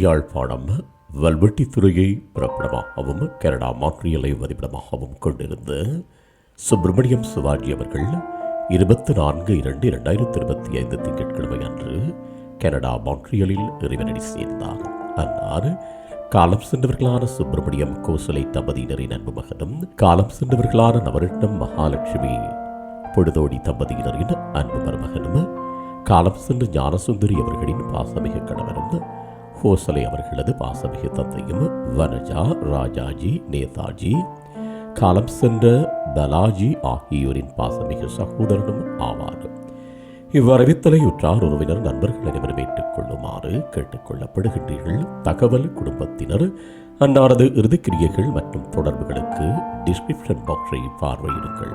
Yazhpanam வல்வெட்டித்துறையை பிறப்பிடமாகவும் Canada மாற்றியலை வதிப்பிடமாகவும் கொண்டிருந்த சுப்பிரமணியம் சிவாஜி அவர்கள் இருபத்தி நான்கு இரண்டு இரண்டாயிரத்தி இருபத்தி ஐந்து திங்கட்கிழமை அன்று கனடா மான்ட்ரியலில் இறைவனடி சேர்ந்தார். அன்னார் காலம் சென்றவர்களான சுப்பிரமணியம் கோசலை தம்பதியினரின் அன்பு மகனும் காலம் சென்றவர்களான நவரட்னம் மகாலட்சுமி பொழுதோடி தம்பதியினரின் அன்பு மருமகனும் காலம் சென்ற ஞானசுந்தரி அவர்களின் பாசமிக கணவர் கோசலை அவர்களது பாசமிகு தந்தையும் வனஜா ராஜாஜி நேதாஜி காலம் சென்ற பலாஜி ஆகியோரின் பாசமிகு சகோதரனும் ஆவார். இவ்வரவித்தலை உற்றார் உறவினர் நண்பர்கள் அனைவரும் ஏற்றுக்கொள்ளுமாறு கேட்டுக்கொள்ளப்படுகின்றீர்கள் தகவல் குடும்பத்தினர் அன்னாரது இறுதிக்கிரியைகள் மற்றும் தொடர்புகளுக்கு டிஸ்கிரிப்ஷன் பாக்ஸை பார்வையிடுங்கள்.